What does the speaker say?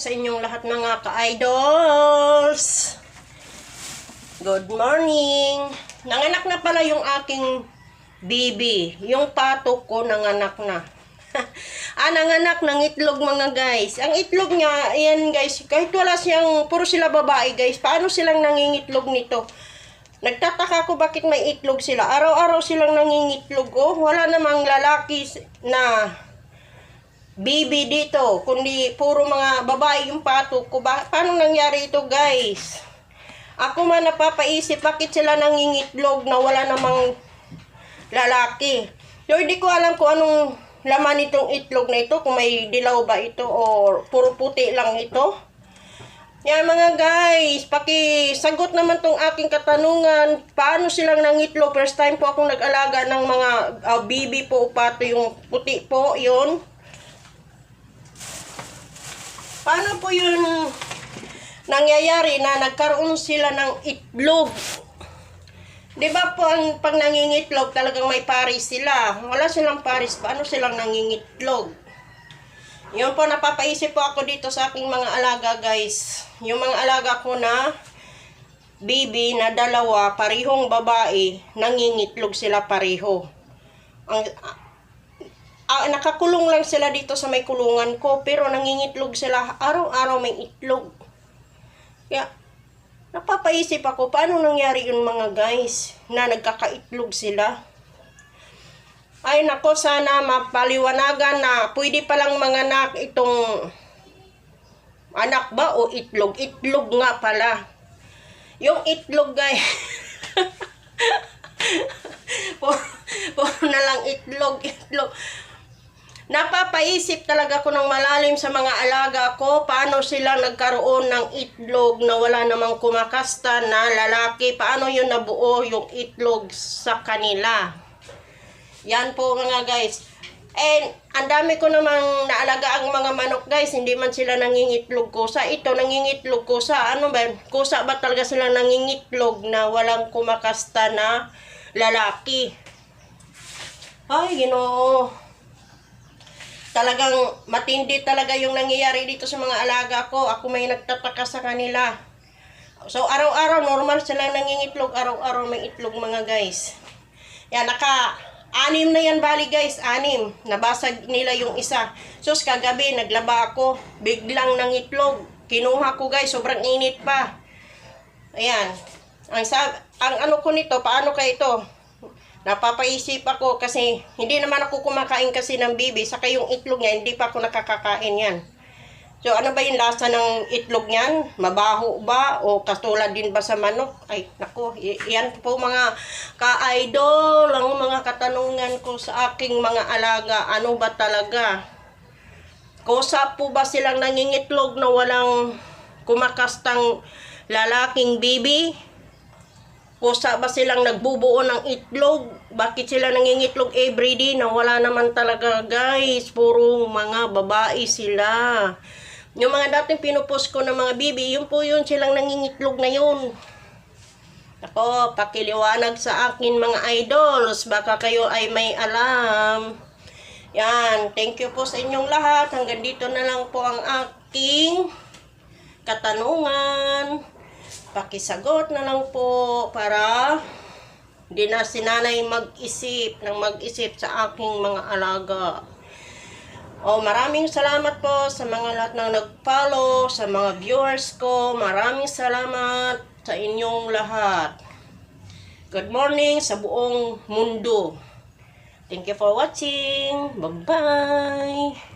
sa inyong lahat mga ka-idols. Good morning. Nanganak na pala yung aking baby. Yung pato ko nanganak na. ah, nanganak ng itlog mga guys. Ang itlog niya, ayan guys, kahit wala siyang, puro sila babae guys, paano silang nangingitlog nito? Nagtataka ko bakit may itlog sila. Araw-araw silang nangingitlog oh. Wala namang lalaki na baby dito, kundi puro mga babae yung pato ko. Ba paano nangyari ito, guys? Ako man napapaisip, bakit sila nangingitlog na wala namang lalaki? So, hindi ko alam kung anong laman itong itlog na ito, kung may dilaw ba ito o puro puti lang ito. Yan mga guys, pakisagot naman tong aking katanungan, paano silang nangitlog? First time po akong nag-alaga ng mga uh, bibi po, pato yung puti po, yun. Paano po yun nangyayari na nagkaroon sila ng itlog? Di ba po ang pag nangingitlog talagang may paris sila? Wala silang paris, paano silang nangingitlog? Yun po, napapaisip po ako dito sa aking mga alaga guys. Yung mga alaga ko na baby na dalawa, parihong babae, nangingitlog sila pareho. Ang, ah, nakakulong lang sila dito sa may kulungan ko, pero nangingitlog sila, araw-araw may itlog. Kaya, napapaisip ako, paano nangyari yun mga guys, na nagkakaitlog sila? Ay nako, sana mapaliwanagan na pwede palang manganak itong anak ba o itlog? Itlog nga pala. Yung itlog guys, puro, puro na lang itlog, itlog. Napapaisip talaga ko ng malalim sa mga alaga ko, paano sila nagkaroon ng itlog na wala namang kumakasta na lalaki, paano yun nabuo yung itlog sa kanila. Yan po mga guys. And ang dami ko namang naalaga ang mga manok guys, hindi man sila nangingitlog kusa. Ito nangingitlog kusa. Ano ba? Kusa ba talaga sila nangingitlog na walang kumakasta na lalaki? Ay, ginoo talagang matindi talaga yung nangyayari dito sa mga alaga ko. Ako may nagtataka sa kanila. So, araw-araw, normal sila nangingitlog. Araw-araw may itlog mga guys. Yan, naka, anim na yan bali guys, anim. Nabasag nila yung isa. So, kagabi, naglaba ako. Biglang nangitlog. Kinuha ko guys, sobrang init pa. Ayan. Ang, sab ang ano ko nito, paano kaya ito? Napapaisip ako kasi hindi naman ako kumakain kasi ng bibi. Saka yung itlog niya, hindi pa ako nakakakain yan. So, ano ba yung lasa ng itlog niyan? Mabaho ba? O katulad din ba sa manok? Ay, nako, yan po mga ka-idol, ang mga katanungan ko sa aking mga alaga. Ano ba talaga? Kusa po ba silang nangingitlog na walang kumakastang lalaking baby? Kusa ba silang nagbubuo ng itlog? Bakit sila nangingitlog everyday na wala naman talaga guys? Puro mga babae sila. Yung mga dating pinupost ko ng mga bibi, yun po yun silang nangingitlog na yun. Ako, pakiliwanag sa akin mga idols. Baka kayo ay may alam. Yan, thank you po sa inyong lahat. Hanggang dito na lang po ang aking katanungan. Pakisagot na lang po para hindi na si nanay mag-isip ng mag-isip sa aking mga alaga. O maraming salamat po sa mga lahat ng nag-follow, sa mga viewers ko. Maraming salamat sa inyong lahat. Good morning sa buong mundo. Thank you for watching. Bye-bye.